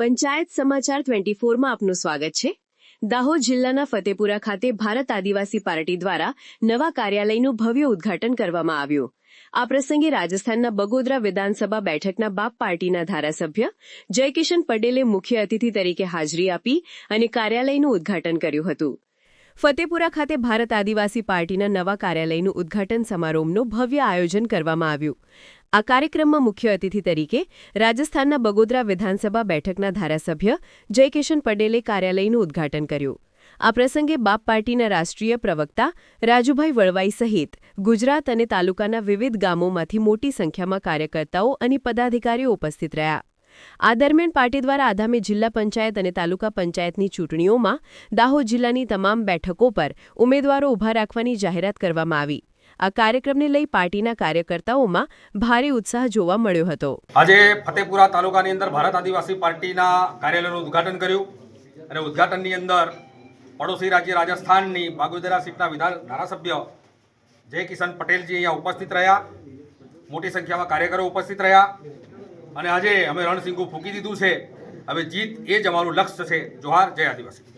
પંચાયત સમાચાર ટ્વેન્ટી ફોરમાં આપનું સ્વાગત છે. દાહોદ જિલ્લાના ફતેપુરા ખાતે ભારત આદિવાસી પાર્ટી દ્વારા નવા કાર્યાલયનું ભવ્ય ઉદ્ઘાટન કરવામાં આવ્યું. આ પ્રસંગે રાજસ્થાનના બગોદરા વિધાનસભા બેઠકના બાપ પાર્ટીના ધારાસભ્ય જયકિશન પટેલે મુખ્ય અતિથિ તરીકે હાજરી આપી અને કાર્યાલયનું ઉદ્ઘાટન કર્યું હતું. ફતેપુરા ખાતે ભારત આદિવાસી પાર્ટીના નવા કાર્યાલયનું ઉદ્ઘાટન સમારોહનું ભવ્ય આયોજન કરવામાં આવ્યું. આ કાર્યક્રમમાં મુખ્ય અતિથિ તરીકે રાજસ્થાનના બગોદરા વિધાનસભા બેઠકના ધારાસભ્ય જયકિશન પટેલે કાર્યાલયનું ઉદ્ઘાટન કર્યું. આ પ્રસંગે બાપ પાર્ટીના રાષ્ટ્રીય પ્રવક્તા રાજુભાઈ વળવાઈ સહિત ગુજરાત અને તાલુકાના વિવિધ ગામોમાંથી મોટી સંખ્યામાં કાર્યકર્તાઓ અને પદાધિકારીઓ ઉપસ્થિત રહ્યા. આ દરમિયાન પાર્ટી દ્વારા આગામી જિલ્લા પંચાયત અને તાલુકા પંચાયતની ચૂંટણીઓમાં દાહોદ જિલ્લાની તમામ બેઠકો પર ઉમેદવારો ઊભા રાખવાની જાહેરાત કરવામાં આવી. આ કાર્યક્રમને લઈ પાર્ટીના કાર્યકર્તાઓમાં ભારે ઉત્સાહ જોવા મળ્યો હતો. આજે ફતેપુરા તાલુકાની અંદર ભારત આદિવાસી પાર્ટીના કાર્યાલયનું ઉદ્ઘાટન કર્યું. અને ઉદ્ઘાટનની અંદર પડોશી રાજ્ય રાજસ્થાનની બાગોદરા સીટના વિધાન, ધારાસભ્ય જય કિશન પટેલજી અહીંયા ઉપસ્થિત રહ્યા. મોટી સંખ્યામાં કાર્યકરો ઉપસ્થિત રહ્યા. અને આજે અમે રણસિંગુ ફૂંકી દીધું છે. હવે જીત એ જ અમારું લક્ષ્ય છે. જોહાર, જય આદિવાસી.